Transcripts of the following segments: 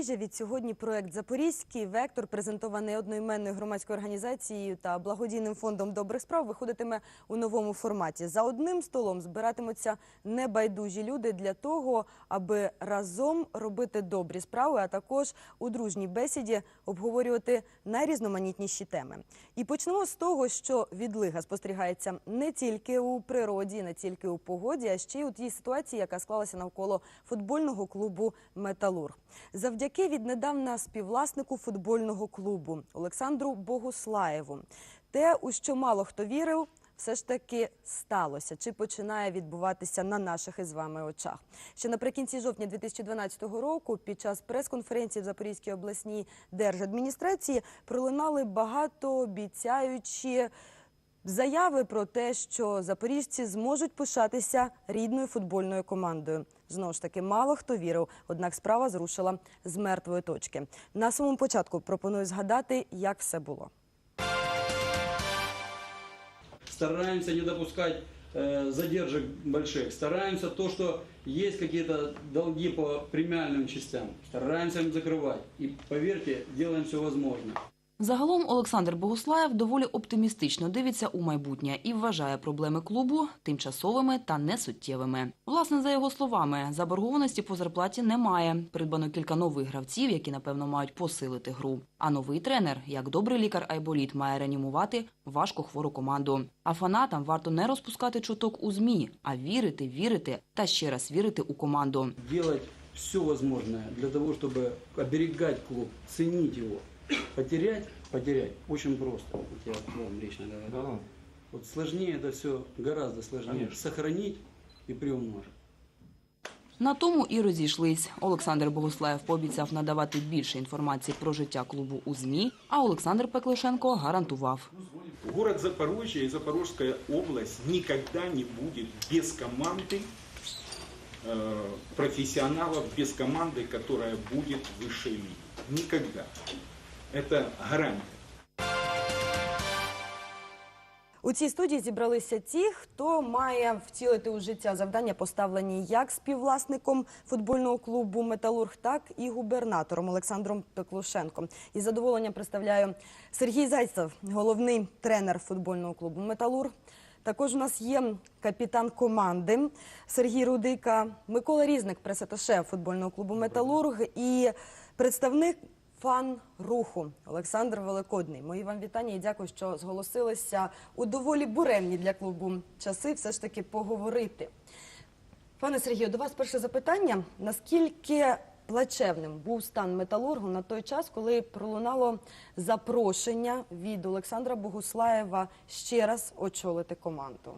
Запоріжжя від сьогодні проект Запорізький вектор, презентований одноіменною громадською організацією та благодійним фондом добрих справ, виходитиме у новому форматі. За одним столом збиратимуться небайдужі люди для того, аби разом робити добрі справи, а також у дружній бесіді обговорювати найрізноманітніші теми. І почнемо з того, що відлига спостерігається не тільки у природі, не тільки у погоді, а ще й у тій ситуації, яка склалася навколо футбольного клубу Металург. Завдяки віднедавна співвласнику футбольного клубу Олександру Богуслаєву. Те, у що мало хто вірив, все ж таки сталося чи починає відбуватися на наших із вами очах. Ще наприкінці жовтня 2012 року, під час прес-конференції в Запорізькій обласній держадміністрації пролунали багатообіцяючі заяви про те, що запоріжці зможуть пишатися рідною футбольною командою. Знову ж таки, мало хто вірив, однак справа зрушила з мертвої точки. На самому початку пропоную згадати, як все було. стараемся не допускать э, задержек больших, стараемся то, что есть какие-то долги по премиальным частям, стараемся им закрывать. И поверьте, делаем все возможное. Загалом Олександр Богуслаєв доволі оптимістично дивиться у майбутнє і вважає проблеми клубу тимчасовими та несуттєвими. Власне, за його словами, заборгованості по зарплаті немає. Придбано кілька нових гравців, які напевно мають посилити гру. А новий тренер, як добрий лікар Айболіт, має реанімувати важко хвору команду. А фанатам варто не розпускати чуток у змі, а вірити, вірити та ще раз вірити у команду. Делать все возможное для того, чтобы оберегать клуб, ценить его. Потерять, потерять очень просто. Вот я вам лично говорю. Вот сложнее это все, гораздо сложнее. Сохранить и приумножить. На тому і розійшлись. Олександр Богуслаєв пообіцяв надавати більше інформації про життя клубу у ЗМІ, а Олександр Пеклишенко гарантував. Город Запорожье и Запорожская область никогда не будет без команды э, профессионалов, без команды, которая будет выше лиги. Никогда. Это гарантия. У цій студії зібралися ті, хто має втілити у життя завдання, поставлені як співвласником футбольного клубу Металург, так і губернатором Олександром Пеклушенком. Із задоволенням представляю Сергій Зайцев, головний тренер футбольного клубу Металург. Також у нас є капітан команди Сергій Рудика, Микола Різник, пресаташе футбольного клубу Металург і представник фан-руху Олександр Великодний. Мої вам вітання і дякую, що зголосилися у доволі буремні для клубу часи все ж таки поговорити. Пане Сергію, до вас перше запитання. Наскільки плачевним був стан металургу на той час, коли пролунало запрошення від Олександра Богуслаєва ще раз очолити команду?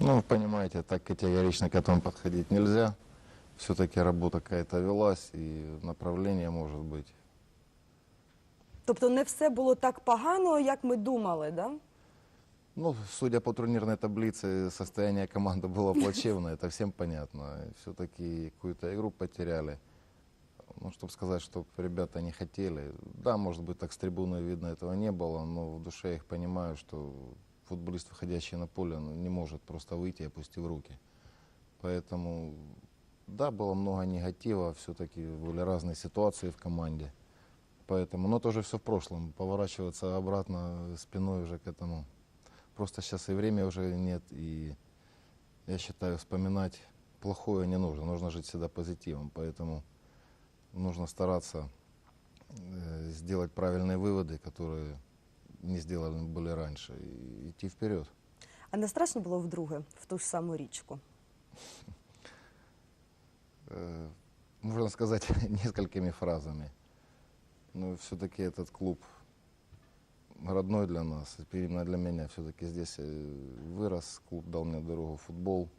Ну, понимаете, так категорично к этому подходить нельзя. Все-таки работа какая-то велась, и направление может быть. Тобто не все було так погано, як ми думали, да? Ну, судя по турнирной таблице, состояние команды было плачевное, это всем понятно. Все-таки какую-то игру потеряли. Ну, чтобы сказать, что ребята не хотели. Да, может быть, так с трибуны видно этого не было, но в душе я их понимаю, что футболист, выходящий на поле, ну, не может просто выйти, опустив руки. Поэтому, да, было много негатива, все-таки были разные ситуации в команде. Поэтому, но тоже все в прошлом. Поворачиваться обратно спиной уже к этому. Просто сейчас и время уже нет, и я считаю, вспоминать плохое не нужно. Нужно жить всегда позитивом. Поэтому нужно стараться э, сделать правильные выводы, которые не сделаны были раньше, и идти вперед. А не страшно було вдруге в ту ж саму річку? Э, можно сказать несколькими фразами. Но все-таки этот клуб родной для нас, и именно для меня. Все-таки здесь э, вырос, клуб дал мне дорогу в футбол.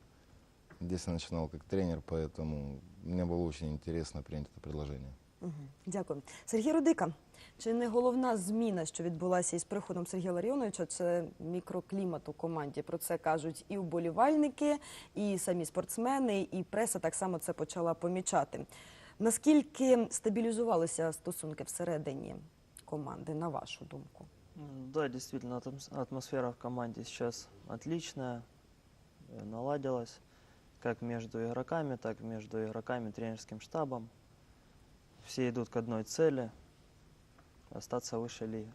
Здесь я начинал как тренер, поэтому мне было очень интересно принять это предложение. Мгм. Дякую. Сергій Рудика, чи не головна зміна, що відбулася із приходом Сергія Ларіоновича, це мікроклімат у команді? Про це кажуть і вболівальники, і самі спортсмени, і преса так само це почала помічати. Наскільки стабілізувалися стосунки всередині команди, на вашу думку? М, Да, действительно, атмос- атмосфера в команде сейчас отличная, э, наладилась как между игроками, так и между игроками и тренерским штабом. все идут к одной цели – остаться выше лиги.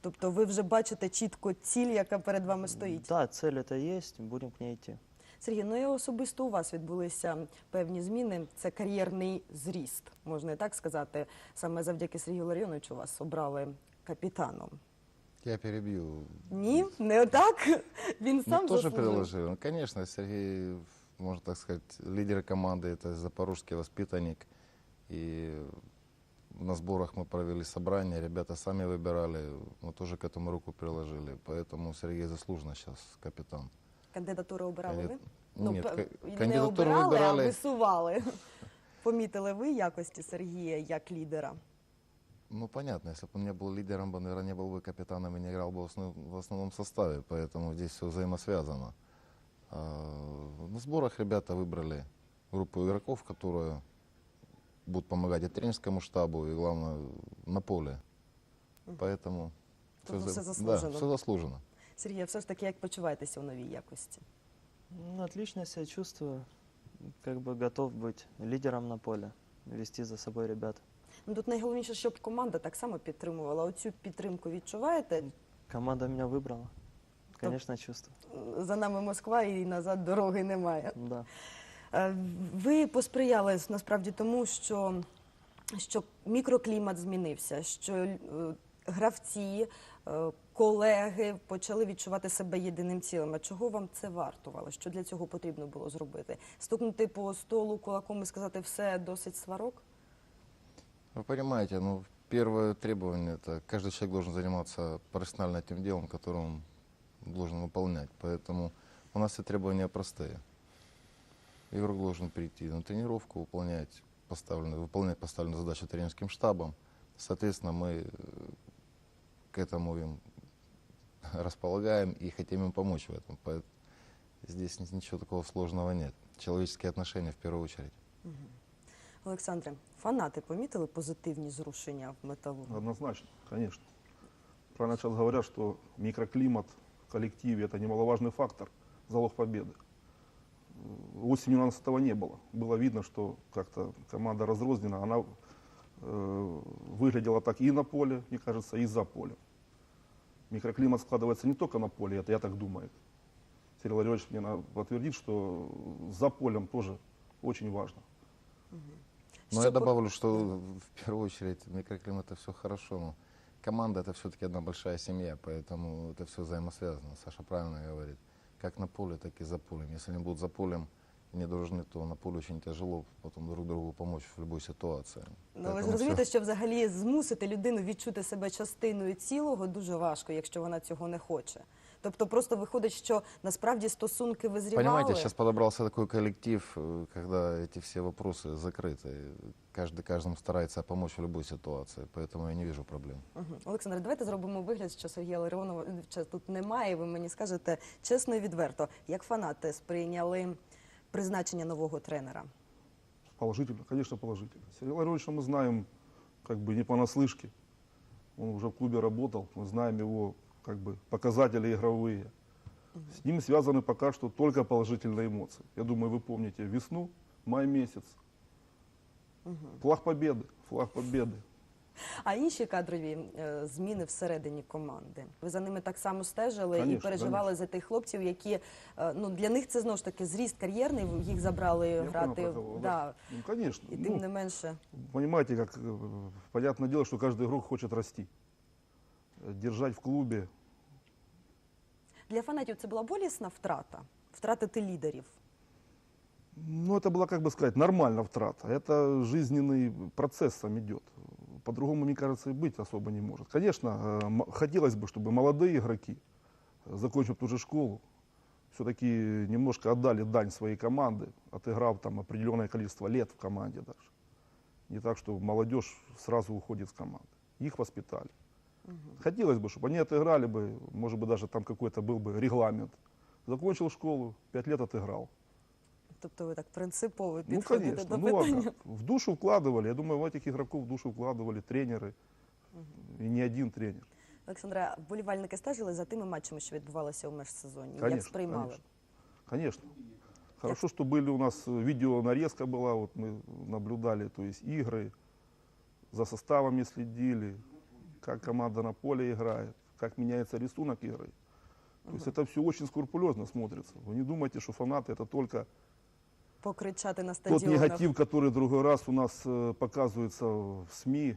Тобто ви вже бачите чітко ціль, яка перед вами стоїть. Да, цель это есть, будем к ней идти. Сергій, ну і особисто у вас відбулися певні зміни. Це кар'єрний зріст, можна і так сказати. Саме завдяки Сергію Ларіоновичу вас обрали капітаном. Я перебью. Ні, не так. Він Мы сам тоже заслужив. приложил. Ну, Конечно, Сергей, можно так сказать, лидер команды, это запорожский воспитанник. И на сборах мы провели собрание, ребята сами выбирали, мы тоже к этому руку приложили. Поэтому Сергей заслуженно сейчас капитан. Кандидатури обирали ви? Кандид- Нет, пе- ка- не кандидатуру обирали, а выбирали. висували. Помітили ви якості Сергія як лідера? Ну, понятно, если бы он не был лидером, бы, наверное, не был бы капитаном и не играл бы в основ- в основном составе, поэтому здесь все взаимосвязано. А, На сборах ребята выбрали группу игроков, которые будут помогать и тренерскому штабу, и, главное, на поле. Поэтому Тобто за- все заслужено. Да, все заслужено. Сергій, все ж таки, як почуваєтеся у новій якості? Ну, отлично себя чувствую, как бы готов быть лидером на поле, вести за собой ребят. Ну тут найголовніше, щоб команда так само підтримувала. Оцю підтримку відчуваєте? Команда меня выбрала, конечно, чувствую. За нами Москва і назад дороги немає. Да. Е, Ви посприяли насправді тому, що, що мікроклімат змінився, що е, гравці, е, колеги почали відчувати себе єдиним цілим. А чого вам це вартувало? Що для цього потрібно було зробити? Стукнути по столу кулаком і сказати все досить сварок? Вы понимаете, ну, первое требование – это каждый человек должен заниматься профессионально тем делом, которое он должен выполнять. Поэтому у нас все требования простые. Игрок должен прийти на тренировку, выполнять поставленную, выполнять поставленную задачу тренерским штабом. Соответственно, мы э, к этому им располагаем и хотим им помочь в этом. Здесь ни- ничего такого сложного нет. Человеческие отношения в первую очередь. Олександре, фанати помітили позитивні зрушення в металургу? Однозначно, конечно. Правильно сейчас говорят, что микроклимат в коллективе – это немаловажный фактор, залог победы. Осенью у нас этого не было. Было видно, что как-то команда разрознена. Она э, выглядела так и на поле, мне кажется, и за полем. Микроклимат складывается не только на поле, это я так думаю. Сергей Владимирович мне подтвердит, что за полем тоже очень важно. Но Что я добавлю, что в первую очередь микроклимат это все хорошо, но команда это все-таки одна большая семья, поэтому это все взаимосвязано. Саша правильно говорит. Как на поле, так и за полем. Если они будут за полем не дружны, то на поле очень тяжело потом друг другу помочь в любой ситуации. Ну, ви ж Поэтому розумієте, всё- що взагалі змусити людину відчути себе частиною цілого дуже важко, якщо вона цього не хоче. Тобто просто виходить, що насправді стосунки визрівали. Понимаете, сейчас подобрался такой коллектив, э, когда эти все вопросы закрыты. Каждый каждому старается помочь в любой ситуации, поэтому я не вижу проблем. Мгм. Олександр, давайте зробимо вигляд, що Сергія Ларіоновича тут немає. і Ви мені скажете чесно і відверто, як фанати сприйняли призначення нового тренера. Положительно, конечно, положительно. Сергея Владимировича мы знаем как бы не понаслышке. Он уже в клубе работал, мы знаем его как бы показатели игровые. С ним связаны пока что только положительные эмоции. Я думаю, вы помните весну, май месяц. Флаг победы, флаг победы. А інші кадрові е, зміни всередині команди. Ви за ними так само стежили і Конечно, переживали за тих хлопців, які е, ну для них це знову ж таки зріст кар'єрний. Їх забрали Я грати. понял, про кого, да. Ну, конечно. І тим Ну, не менше. Понимаете, как э, понятное дело, что каждый игрок хочет расти. Э, Держать в клубе Для фанатів це була болісна втрата, втратити лідерів. Ну, это была, как бы сказать, нормальная втрата. Это жизненный процесс сам идет. По-другому, мне кажется, и быть особо не может. Конечно, э, хотелось бы, чтобы молодые игроки, закончив ту же школу, все-таки немножко отдали дань своей команды, отыграв там определенное количество лет в команде даже. Не так, что молодежь сразу уходит с команды. Их воспитали. Хотелось бы, чтобы они отыграли бы, может быть, даже там какой-то был бы регламент. Закончил школу, пять лет отыграл. Тобто ви так принципово Ну, підходите конечно. до Ну, а питання. как? В душу вкладывали. Я думаю, в этих игроков в душу вкладывали тренеры. И не один тренер. Олександра, вболівальники стежили за тими матчами, що відбувалися у межсезоні. Як Конечно, сприймали? конечно. Конечно. Хорошо, что были у нас э, видео нарезка была, вот мы наблюдали, то есть игры. за составами следили, как команда на поле играет, как меняется рисунок игры. То есть это все очень скрупулезно смотрится. Вы не думайте, что фанаты это только Покричати на тот стадіонах. негатив, который другой раз у нас э, показывается в СМИ,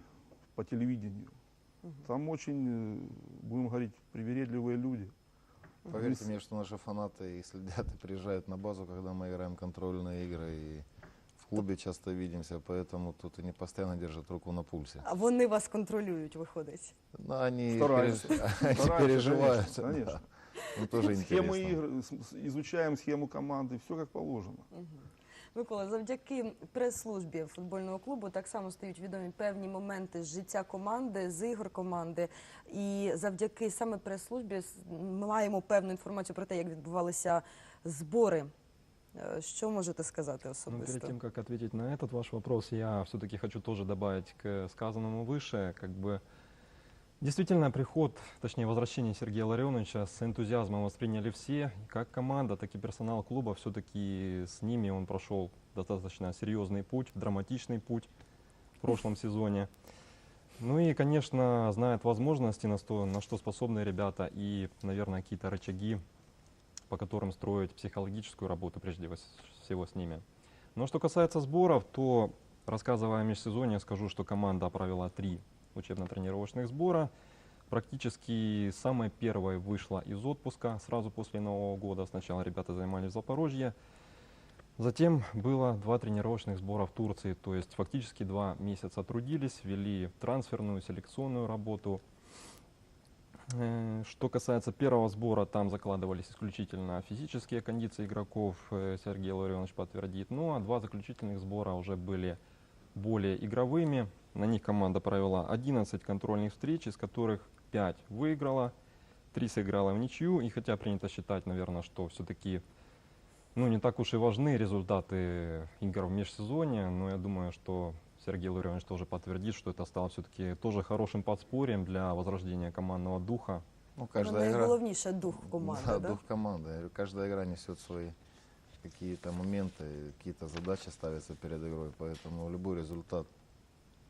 по телевидению. Там очень, э, будем говорить, привередливые люди. Поверьте мне, что наши фанаты и следят, и приезжают на базу, когда мы играем контрольные игры, и в клубе часто видимся, поэтому тут они постоянно держат руку на пульсе. А вони вас контролюють, виходить. Но они, Стараемся. переж- они переживают. конечно, конечно. да. Им тоже Схемы интересно. игр, с- с- изучаем схему команды, все как положено. Микола, завдяки прес-службі футбольного клубу так само стають відомі певні моменти з життя команди, з ігор команди. І завдяки саме прес-службі с- ми маємо певну інформацію про те, як відбувалися збори. Е, Що можете сказати Ну, особисто? перед тем, как ответить на этот ваш вопрос, я все-таки хочу тоже добавить к сказанному выше, как бы действительно приход, точнее возвращение Сергея Ларионовича с энтузиазмом восприняли все, как команда, так и персонал клуба. Все-таки с ними он прошел достаточно серьезный путь, драматичный путь в прошлом сезоне. Ну и, конечно, знает возможности, на что, на что способны ребята, и, наверное, какие-то рычаги, по которым строить психологическую работу прежде всего с ними. Но что касается сборов, то, рассказывая о межсезонье, скажу, что команда провела три учебно-тренировочных сбора. Практически самой первой вышла из отпуска сразу после Нового года. Сначала ребята занимались в Запорожье, Затем было два тренировочных сбора в Турции, то есть фактически два месяца трудились, вели трансферную, селекционную работу. Э, Что касается первого сбора, там закладывались исключительно физические кондиции игроков, э, Сергей Ларионович подтвердит. Ну а два заключительных сбора уже были более игровыми. На них команда провела 11 контрольных встреч, из которых 5 выиграла, 3 сыграла в ничью. И хотя принято считать, наверное, что все-таки ну, не так уж и важны результаты игр в межсезонье, но я думаю, что Сергей Ларионович тоже подтвердит, что это стало все-таки тоже хорошим подспорьем для возрождения командного духа. Ну, Ну, каждая игра... найголовніше дух команди. Да, да? дух команды. Каждая игра несет свои какие-то моменты, какие-то задачи ставятся перед игрой, поэтому любой результат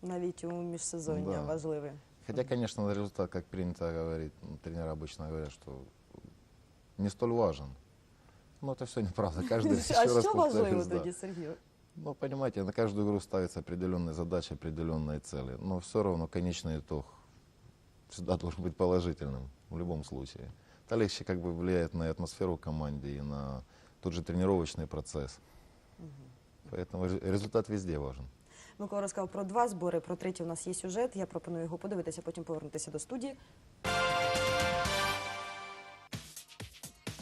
Навіть у міжсезоння Да. важливий. Хотя, конечно, результат, как принято говорить, ну, тренеры обычно говорят, что не столь важен. Но это все неправда. Каждый, еще А раз що важливо повторюсь, да. тоді, Сергію? Ну, понимаете, на каждую игру ставятся определенные задачи, определенные цели. Но все равно конечный итог всегда должен быть положительным в любом случае. Дальше как бы влияет на атмосферу в команде и на тот же тренировочный процесс. Поэтому ре- результат везде важен. Микола розказав про два збори, про третій у нас є сюжет. Я пропоную його подивитися, потім повернутися до студії.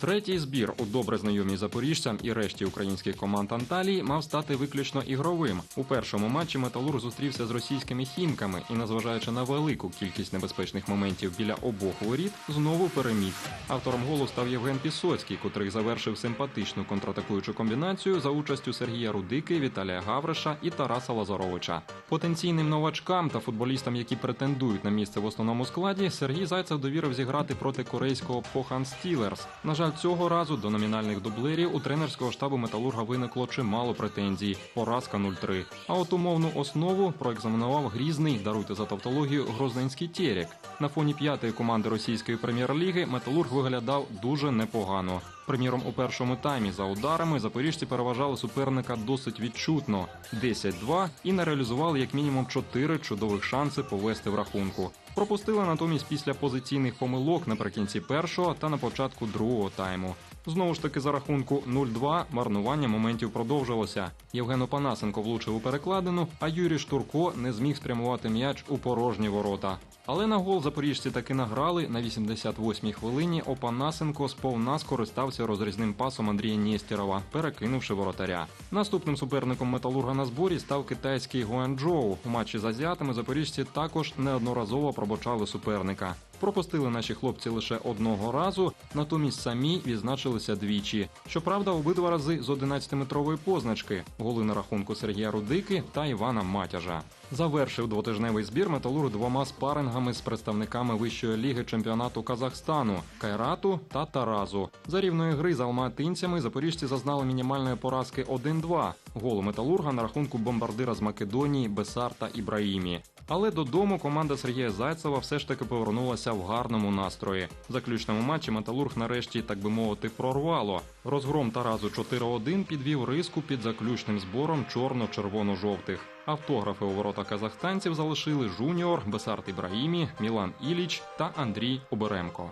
Третій збір у добре знайомій запоріжцям і решті українських команд Анталії мав стати виключно ігровим. У першому матчі Металург зустрівся з російськими хімками і, незважаючи на велику кількість небезпечних моментів біля обох воріт, знову переміг. Автором голу став Євген Пісоцький, котрий завершив симпатичну контратакуючу комбінацію за участю Сергія Рудики, Віталія Гавриша і Тараса Лазаровича. Потенційним новачкам та футболістам, які претендують на місце в основному складі, Сергій Зайцев довірив зіграти проти корейського Похан Стілерс. На жаль, цього разу до номінальних дублерів у тренерського штабу металурга виникло чимало претензій. Поразка 0-3. А от умовну основу проекзаменував грізний, даруйте за тавтологію, грозненський Терек. На фоні п'ятої команди російської прем'єр-ліги металург виглядав дуже непогано. Приміром, у першому таймі за ударами запоріжці переважали суперника досить відчутно 10-2 і не реалізували як мінімум 4 чудових шанси повести в рахунку. Пропустили натомість після позиційних помилок наприкінці першого та на початку другого тайму. Знову ж таки, за рахунку 0-2 марнування моментів продовжилося. Євген Опанасенко влучив у перекладину, а Юрій Штурко не зміг спрямувати м'яч у порожні ворота. Але на гол запоріжці таки награли на 88-й хвилині. Опанасенко сповна скористався розрізним пасом Андрія Нєстєрова, перекинувши воротаря. Наступним суперником металурга на зборі став китайський Гуанчжоу. У матчі з азіатами запоріжці також неодноразово пробочали суперника. Пропустили наші хлопці лише одного разу, натомість самі відзначилися двічі. Щоправда, обидва рази з 11-метрової позначки. Голи на рахунку Сергія Рудики та Івана Матяжа. Завершив двотижневий збір металург двома спарингами з представниками вищої ліги чемпіонату Казахстану Кайрату та Таразу. За рівної гри з алматинцями запоріжці зазнали мінімальної поразки 1-2. Голу металурга на рахунку бомбардира з Македонії Бесарта Ібраїмі. Але додому команда Сергія Зайцева все ж таки повернулася в гарному настрої. В заключному матчі Металург нарешті, так би мовити, прорвало. Розгром Таразу 4-1 підвів риску під заключним збором чорно-червоно-жовтих. Автографи у ворота казахстанців залишили Жуніор, Бесарт Ібрагімі, Мілан Іліч та Андрій Оберемко.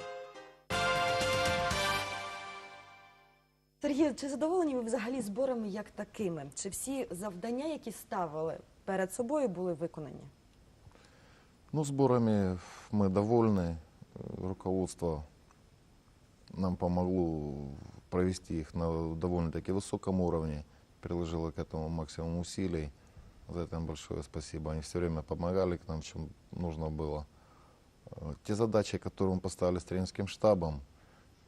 Сергій, чи задоволені ви взагалі зборами як такими? Чи всі завдання, які ставили перед собою, були виконані? Ну, сборами мы довольны. Руководство нам помогло провести их на довольно-таки высоком уровне, приложило к этому максимум усилий. За это им большое спасибо. Они все время помогали к нам, чем нужно было. Э, Те задачи, которые мы поставили с тренерским штабом,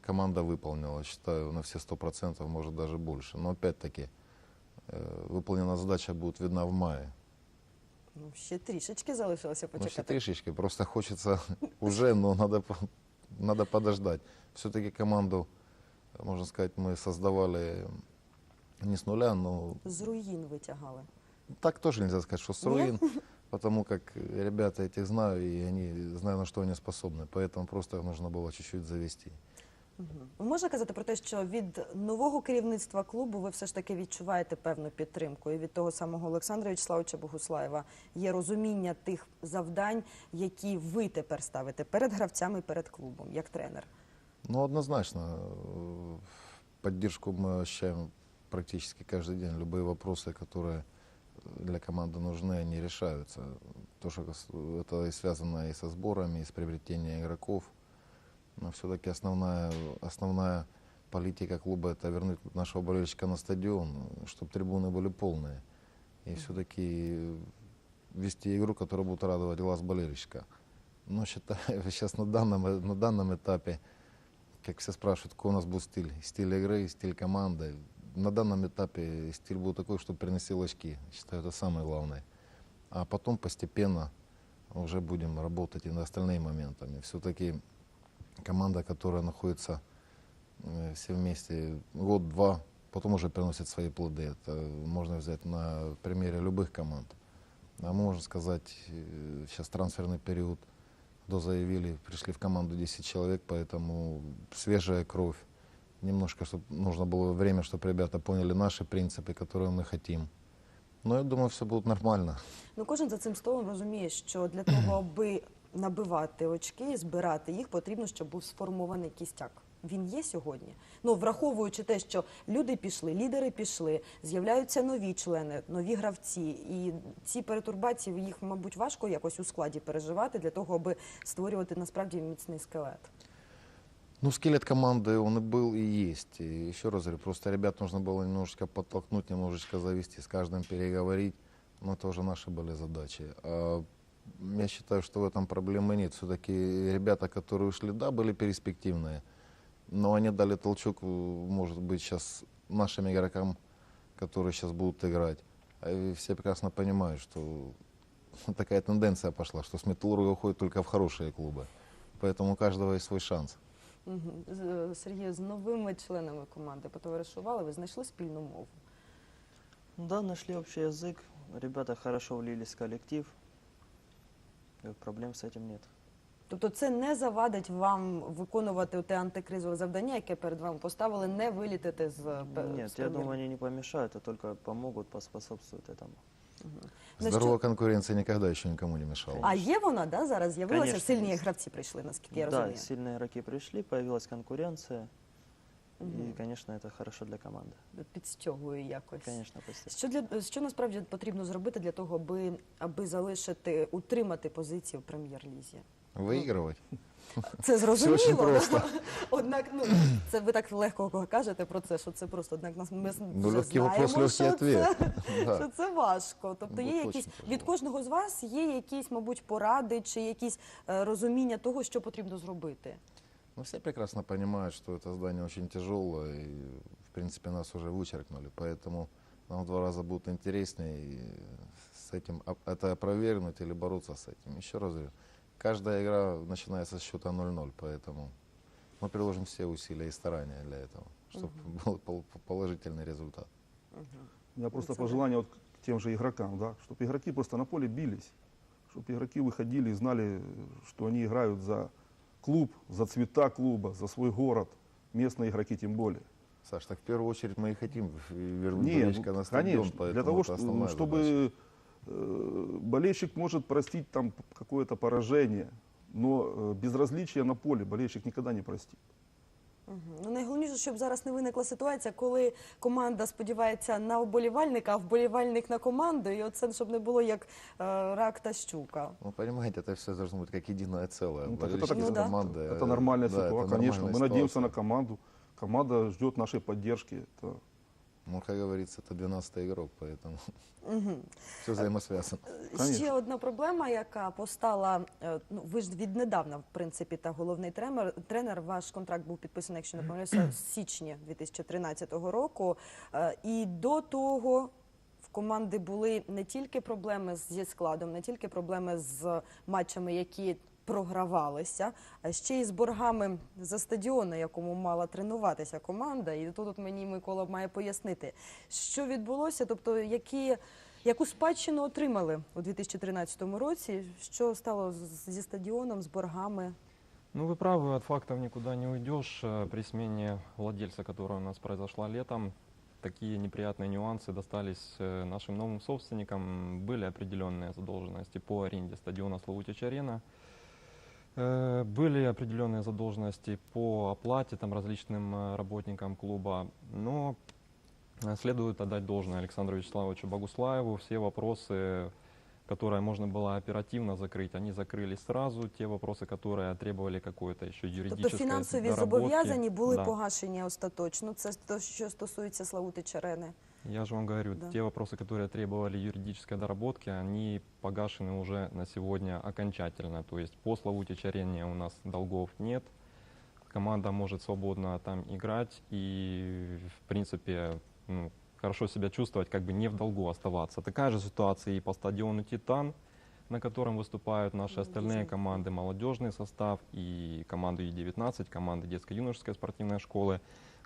команда выполнила, считаю, на все сто процентов, может даже больше. Но опять-таки, э, выполненная задача будет видна в мае. Ну, ще трішечки залишилося Ну, еще почекати. трішечки, просто хочется уже, но надо, по- надо подождать. Все-таки команду, можно сказать, мы создавали не с нуля, но З руїн витягали. так тоже нельзя сказать, что с Нет? руин, потому как ребята этих знаю, и они знаю, на что они способны. Поэтому просто их нужно было чуть-чуть завести. Мгм. Можна казати про те, що від нового керівництва клубу ви все ж таки відчуваєте певну підтримку. І від того самого Олександра Вячеславовича Богуслаєва є розуміння тих завдань, які ви тепер ставите перед гравцями, і перед клубом, як тренер. Ну, однозначно, э, поддержку мы ощущаем практически каждый день. Любые вопросы, которые для команды нужны, они решаются. То, что кас- это и связано и со сборами, и с приобретением игроков. Но все-таки основная, основная политика клуба – это вернуть нашего болельщика на стадион, чтобы трибуны были полные. И все-таки вести игру, которая будет радовать глаз болельщика. Но считаю, сейчас на данном, на данном этапе как все спрашивают, какой у нас будет стиль. Стиль игры, стиль команды. На данном этапе стиль будет такой, что приносил очки. Считаю, это самое главное. А потом постепенно уже будем работать и над остальными моментами. Все-таки команда, которая находится э, все вместе год-два, потом уже приносит свои плоды. Это можно взять на примере любых команд. А можно сказать, э, сейчас трансферный период, до заявили, пришли в команду 10 человек, поэтому свежая кровь. Немножко, чтобы нужно было время, чтобы ребята поняли наши принципы, которые мы хотим. Но я думаю, все будет нормально. Ну, кожен за цим столом розуміє, що для того, аби набивати очки, збирати їх, потрібно, щоб був сформований кістяк. Він є сьогодні. Ну, враховуючи те, що люди пішли, лідери пішли, з'являються нові члени, нові гравці. І ці перетурбації їх, мабуть, важко якось у складі переживати для того, аби створювати насправді міцний скелет. Ну, скелет команды, он и был, и есть. И еще раз говорю, просто ребят нужно было немножечко подтолкнуть, немножечко завести, с каждым переговорить. Но это уже наши были задачи. А Я считаю, что в этом проблемы нет. Все-таки ребята, которые ушли, да, были перспективные. Но они дали толчок, э, может быть, сейчас нашим игрокам, которые сейчас будут играть. А и все прекрасно понимают, что такая тенденция пошла, что с Металлурга уходят только в хорошие клубы. Поэтому у каждого есть свой шанс. Угу. Сергій, з новими членами команди потоваришували, ви знайшли спільну мову. Да, нашли общий язык. Ребята хорошо влились в коллектив. И проблем с этим нет. Тобто це не завадить вам виконувати те антикризове завдання, яке перед вами поставили, не вилітити з пе- з Нет, я прем'єр. думаю, они не помешают, а только помогут, поспособствуют этому. На Здоровая що- конкуренция никогда еще никому не мешала. А є вона, да, зараз з'явилася? Конечно, Сильні є. гравці прийшли, наскільки я да, розумію. сильные игроки пришли, появилась конкуренция. И, Мгм. конечно, это хорошо для команды. Підстягує якось. Конечно, постепенно. Що для що насправді потрібно зробити для того, аби аби залишити, утримати позиції в прем'єр-лізі? Выигрывать. Це зрозуміло. очень да? просто. Однак, ну це ви так легко кажете про це, що це просто однак нас ми Ну, вже легкий вопрос, знаємо, легкий що ответ. Це, Да. що це важко. Тобто Ну, є точно, якісь тяжело. від кожного з вас є якісь, мабуть, поради чи якісь е, розуміння того, що потрібно зробити. Ну, все прекрасно понимают, что это здание очень тяжелое, и, в принципе, нас уже вычеркнули, поэтому нам в два раза будет интереснее и с этим это опровергнуть или бороться с этим. Еще раз говорю, каждая игра начинается с счета 0-0, поэтому мы приложим все усилия и старания для этого, чтобы был пол- положительный результат. У меня просто пожелание вот к тем же игрокам, да, чтобы игроки просто на поле бились, чтобы игроки выходили и знали, что они играют за клуб, за цвета клуба, за свой город, местные игроки тем более. Саш, так в первую очередь мы и хотим вернуть Нет, болельщика на стадион, конечно, поэтому для того, это что- основная задача. чтобы э, болельщик может простить там какое-то поражение, но э, безразличие на поле болельщик никогда не простит. Мгм. Ну, найголовніше, щоб зараз не виникла ситуація, коли команда сподівається на вболівальника, а вболівальник на команду, і оце щоб не було як е, рак та щука. Ну, понимаете, это все должно быть как единое целое. Ну, так это Болельщики так с и да. командой, Это э, нормальная да, ситуация, это конечно. нормальная Мы надеемся ситуация. на команду. Команда ждет нашей поддержки. Это Ну, как говорится, это 12-й игрок, поэтому Мгм. все взаимосвязано. Конечно. Ще одна проблема, яка постала, е, ну ви ж віднедавна, в принципі, та головний тренер. Тренер, ваш контракт був підписаний, якщо не помиляюся, в січні 2013 року. Е, І до того в команди були не тільки проблеми зі складом, не тільки проблеми з матчами, які програвалися, а ще й з боргами за стадіон, на якому мала тренуватися команда. І тут от мені Микола має пояснити, що відбулося, тобто які. Яку спадщину отримали у 2013 році? Що стало з- зі стадіоном, з боргами? Ну, вы правы, от фактов никуда не уйдешь. Э, При смене владельца, которая у нас произошла летом, такие неприятные нюансы достались э, нашим новым собственникам. Были определенные задолженности по аренде стадиона Славутич-Арена. Э, Были определенные задолженности по оплате там, различным э, работникам клуба. Но э, следует отдать должное Александру Вячеславовичу Богуслаеву. Все вопросы которые можно было оперативно закрыть, они закрылись сразу. Те вопросы, которые требовали какой-то еще юридической Тобто фінансові доработки, зобов'язані були да. погашені остаточно. Це то, що стосується Славути Черени. Я же вам говорю, Да. те вопросы, которые требовали юридической доработки, они погашены уже на сегодня окончательно. То есть по Славутич арене у нас долгов нет. Команда может свободно там играть и, в принципе, ну, хорошо себя чувствовать, как бы не в долгу оставаться. Такая же ситуация и по стадиону «Титан», на котором выступают наши остальные команды, молодежный состав и команды Ю-19, команды детско-юношеской спортивной школы.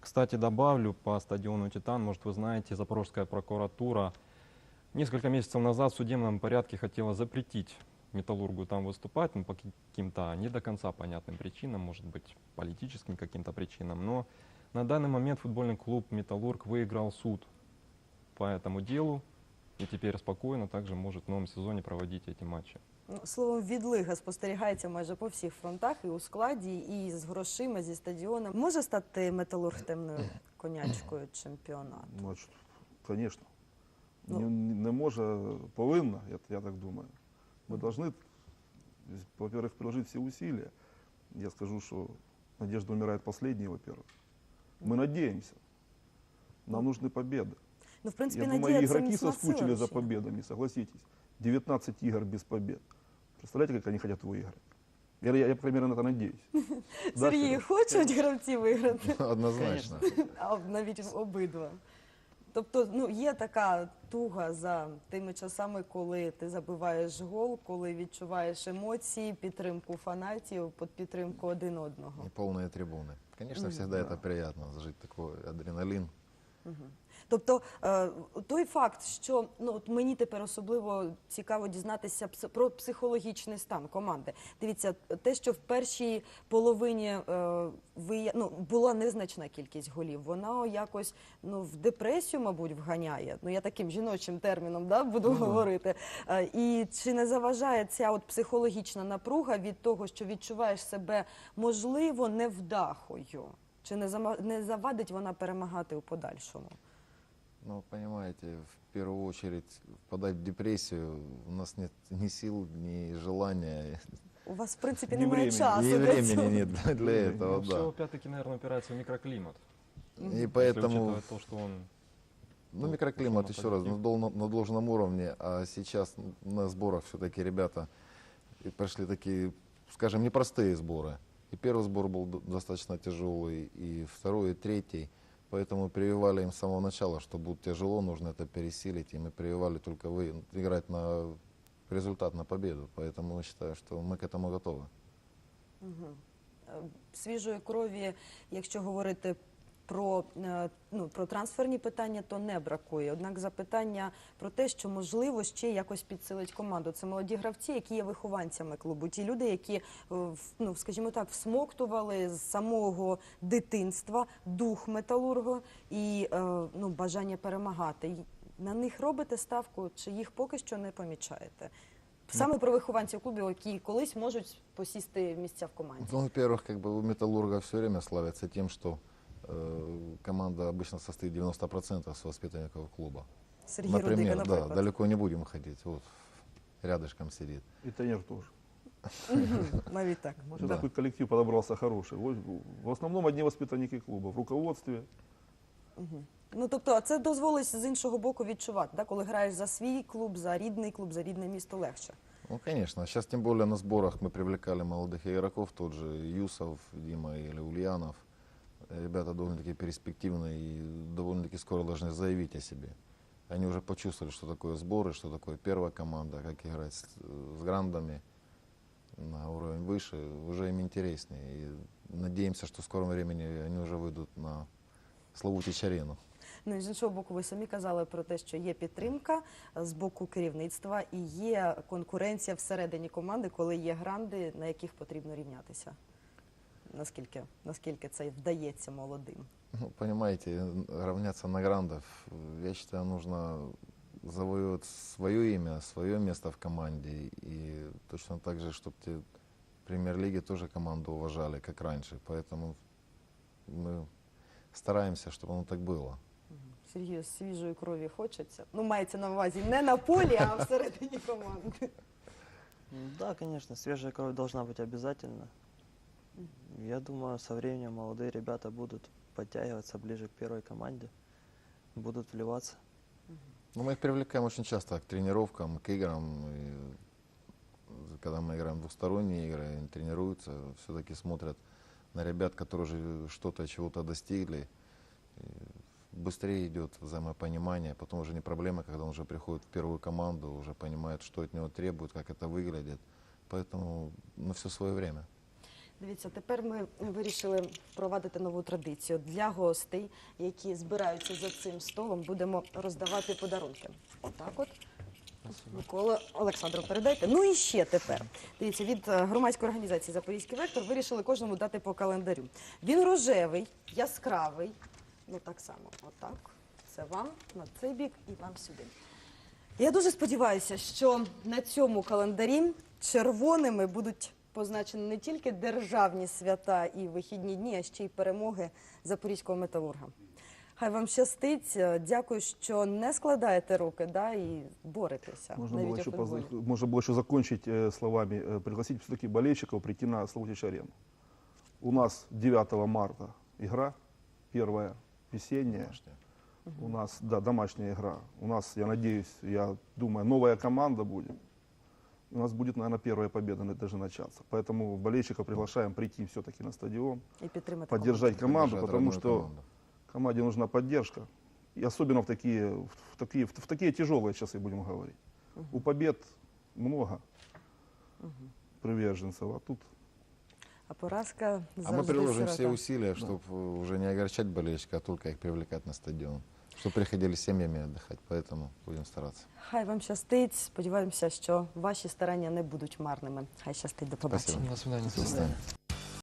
Кстати, добавлю, по стадиону «Титан», может, вы знаете, Запорожская прокуратура несколько месяцев назад в судебном порядке хотела запретить Металлургу там выступать, ну, по каким-то не до конца понятным причинам, может быть, политическим каким-то причинам. Но на данный момент футбольный клуб «Металлург» выиграл суд по этому делу и теперь спокойно также может в новом сезоне проводить эти матчи. Ну, Словом, відлига спостерігається майже по всіх фронтах, і у складі, і з грошима, зі стадіоном. Може стати металург темною конячкою чемпіонату? Значит, конечно. Ну. Не, не може, повинна, я, я так думаю. Мы должны, во-первых, приложить все усилия. Я скажу, что надежда умирает последней, во-первых. Мы надеемся. Нам нужны победы. Ну, в принципі, Я надія думаю, це игроки міцна соскучили сила за рішення. победами, согласитесь. 19 игр без побед. Представляете, как они хотят выиграть? Я, я, я, по крайней мере, на это надеюсь. Да, Сергій, Сереж? хочуть гравці виграти? Однозначно. А навіть обидва. Тобто, ну є така туга за тими часами, коли ти забиваєш гол, коли відчуваєш емоції, підтримку фанатів, під підтримку один одного. И полные трибуны. Конечно, Мгм. всегда это приятно, жить такой адреналин. Тобто е, той факт, що ну от мені тепер особливо цікаво дізнатися про психологічний стан команди. Дивіться, те, що в першій половині е, ви ну була незначна кількість голів, вона якось ну в депресію, мабуть, вганяє. Ну я таким жіночим терміном да, буду говорити. Е, і чи не заважає ця от психологічна напруга від того, що відчуваєш себе можливо невдахою? Чи не зама- не завадить вона перемагати у подальшому? Ну, понимаете, в первую очередь впадать в депрессию, у нас нет ни сил, ни желания, У вас, в принципі, Ні немає времени, часу. ни для времени цього. нет для, для Ну, этого, все да. опять-таки, наверное, опирается в микроклимат. И Если поэтому, учитывать то, что он ну, ну, микроклимат, пошел еще на раз, на, дол- на должном уровне, а сейчас на сборах все-таки ребята и прошли такие, скажем, непростые сборы. И первый сбор был д- достаточно тяжелый, и второй, и третий. Поэтому прививали им с самого начала, что будет тяжело, нужно это пересилить. И мы прививали только вы, играть на результат, на победу. Поэтому я считаю, что мы к этому готовы. Мгм. Е, Свіжої крові, якщо говорити Про, е, ну, про трансферні питання то не бракує. Однак запитання про те, що можливо ще якось підсилить команду. Це молоді гравці, які є вихованцями клубу. Ті люди, які, е, в- ну, скажімо так, всмоктували з самого дитинства дух металургу і е, ну, бажання перемагати. Й- На них робите ставку, чи їх поки що не помічаєте? Саме про вихованців клубів, які колись можуть посісти місця в команді. Ну, во-первых, как бы у Металлурга все время славится тем, что э, команда обычно состоит 90% с воспитанников клуба. Сергій Рудика, Например, да, наприклад. далеко не будем ходить. Вот рядышком сидит. И тренер тоже. Мгм, Навіть так. Может, Да. такой коллектив подобрался хороший. Вот, В основном одни воспитанники клуба. В руководстве. Ну тобто, а це дозволить з іншого боку відчувати, да? коли граєш за свій клуб, за рідний клуб, за рідне місто легше. Ну, конечно. Сейчас, тем более, на сборах мы привлекали молодых игроков, тот же Юсов, Дима или Ульянов. Ребята довольно-таки перспективные и довольно-таки скоро должны заявить о себе. Они уже почувствовали, что такое сборы, что такое первая команда, как играть с, с грандами на уровень выше. Уже им интереснее. И надеемся, что в скором времени они уже выйдут на Славутич-арену. Ну і з іншого боку, ви самі казали про те, що є підтримка з боку керівництва і є конкуренція всередині команди, коли є гранди, на яких потрібно рівнятися. Наскільки, наскільки це вдається молодим? Ну, понимаете, равняться на грандов, я считаю, нужно завоевать свое имя, свое место в команде. И точно так же, чтобы те в премьер-лиге тоже команду уважали, как раньше. Поэтому мы стараемся, чтобы оно так было. Сергію, свіжої крові хочеться. Ну, мається на увазі не на полі, а всередині команди. М, Да, конечно, свежая кровь должна быть обязательно. Я думаю, со временем молодые ребята будут подтягиваться ближе к первой команде, будут вливаться. Ну, мы их привлекаем очень часто к тренировкам, к играм. И когда мы играем двусторонние игры, они тренируются, все-таки смотрят на ребят, которые уже что-то, чего-то достигли. И быстрее идет взаимопонимание, потом уже не проблема, когда он уже приходит в первую команду, уже понимает, что от него требуют, как это выглядит. Поэтому на все свое время. Дивіться, тепер ми вирішили впровадити нову традицію. Для гостей, які збираються за цим столом, будемо роздавати подарунки. Отак от. Микола Олександру, передайте. Ну і ще тепер. Дивіться, від е, громадської організації Запорізький вектор вирішили кожному дати по календарю. Він рожевий, яскравий. Ну так само, отак. Це вам на цей бік і вам сюди. Я дуже сподіваюся, що на цьому календарі червоними будуть позначені не тільки державні свята і вихідні дні, а ще й перемоги запорізького металурга. Хай вам щастить. Е, Дякую, що не складаєте руки да, і боретеся. Можно навіть было, у еще футболі. поза- можно было еще закончить э, словами, э, пригласить все-таки болельщиков прийти на Славутич-арену. У нас 9 марта игра, первая весенняя. Домашнее. У нас, да, домашняя игра. У нас, я надеюсь, я думаю, новая команда будет. У нас будет, наверное, первая победа на- даже начаться. Поэтому болельщиков приглашаем прийти все-таки на стадион, підтримати поддержать команду, потому что команду. команде нужна поддержка. И особенно в такие, в такие, в такие тяжелые часы, будем говорить. У побед много приверженцев, а тут А поразка А мы приложим все сирота. усилия, чтобы уже не огорчать болельщика, а только их привлекать на стадион. Чтобы приходили с семьями отдыхать. Поэтому будем стараться. Хай вам щастить. Сподіваємося, що ваші старання не будуть марними. Хай щастить. До побачення. Спасибо. До свидания. До свидания.